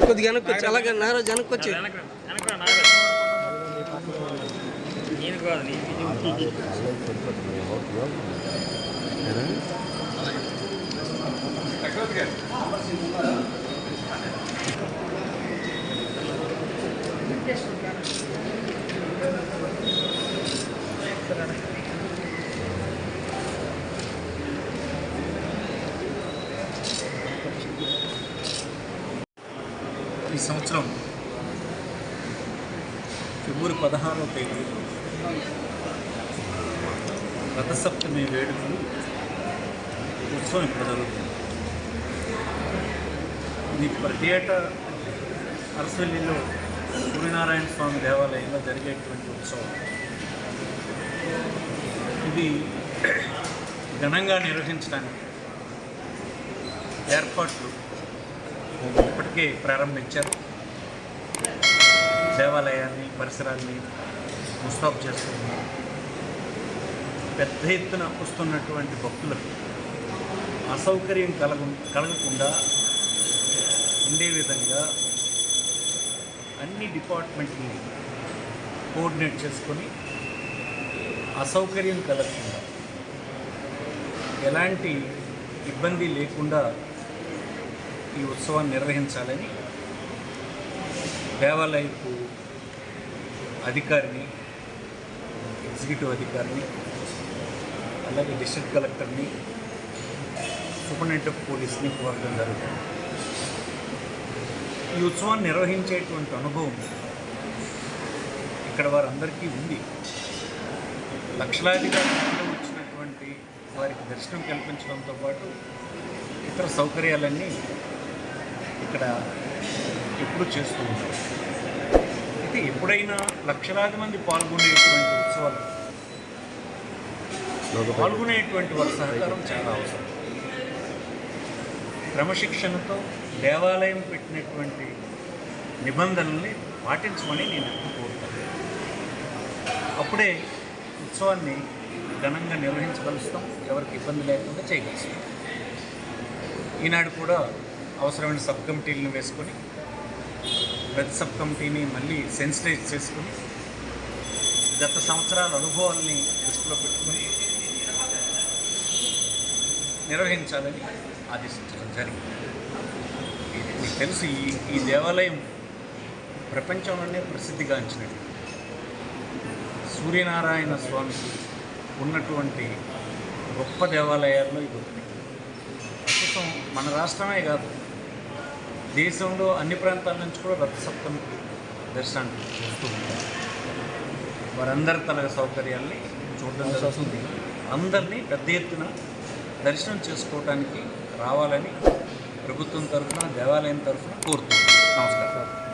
కొద్దిగా వెనక్కి అలాగే నారో వెనక్కి వచ్చి. నాగరాజు నేను ఈ సంవత్సరం ఫిబ్రవరి పదహారవ తేదీ రథసప్తమి వేడుకలు ఉత్సవం ఇప్పుడు జరుగుతుంది. ఇది ప్రతి ఏటా అరసవల్లిలో సూర్యనారాయణ స్వామి దేవాలయంలో జరిగేటువంటి ఉత్సవం. ఇది ఘనంగా నిర్వహించడానికి ఏర్పాట్లు ఇప్పటికే ప్రారంభించారు. దేవాలయాన్ని పరిసరాల్ని ముస్తాబ్ చేస్తున్నారు. పెద్ద ఎత్తున వస్తున్నటువంటి భక్తులకు అసౌకర్యం కలగ కలగకుండా ఉండే విధంగా అన్ని డిపార్ట్మెంట్ని కోఆర్డినేట్ చేసుకొని అసౌకర్యం కలగకుండా ఎలాంటి ఇబ్బంది లేకుండా ఈ ఉత్సవాన్ని నిర్వహించాలని దేవాలయపు అధికారిని ఎగ్జిక్యూటివ్ అధికారిని అలాగే డిస్ట్రిక్ట్ కలెక్టర్ని సూపరింటెండెంట్ ఆఫ్ పోలీస్ని కోరడం జరుగుతుంది. ఈ ఉత్సవాన్ని నిర్వహించేటువంటి అనుభవం ఇక్కడ వారందరికీ ఉంది. లక్షలాదిగా వచ్చినటువంటి వారికి దర్శనం కల్పించడంతో పాటు ఇతర సౌకర్యాలన్నీ ఇక్కడ ఎప్పుడు చేస్తూ ఉంటారు. అయితే ఎప్పుడైనా లక్షలాది మంది పాల్గొనేటువంటి ఉత్సవాలు పాల్గొనేటువంటి వారి సహకారం చాలా అవసరం. క్రమశిక్షణతో దేవాలయం పెట్టినటువంటి నిబంధనల్ని పాటించమని నేను ఎప్పుడు కోరుతాను. అప్పుడే ఉత్సవాన్ని ఘనంగా నిర్వహించగలుస్తాం. ఎవరికి ఇబ్బంది లేకుండా చేయగలుస్తాం. ఈనాడు కూడా అవసరమైన సబ్ కమిటీలను వేసుకొని ప్రతి సబ్ కమిటీని మళ్ళీ సెన్సిటైజ్ చేసుకొని గత సంవత్సరాల అనుభవాల్ని దృష్టిలో పెట్టుకుని నిర్వహించాలని ఆదేశించడం జరిగింది. మీకు తెలుసు ఈ ఈ దేవాలయం ప్రపంచంలోనే ప్రసిద్ధిగాంచినట్టు సూర్యనారాయణ స్వామి ఉన్నటువంటి గొప్ప దేవాలయాల్లో ఇది ఒకటి. ప్రస్తుతం మన రాష్ట్రమే కాదు దేశంలో అన్ని ప్రాంతాల నుంచి కూడా రథసప్తమికి దర్శనానికి వస్తూ ఉంటారు. వారందరి తన సౌకర్యాల్ని చూడడం జరుగుతుంది. అందరినీ పెద్ద ఎత్తున దర్శనం చేసుకోవడానికి రావాలని ప్రభుత్వం తరఫున దేవాలయం తరఫున కోరుతున్నాను నమస్కారం.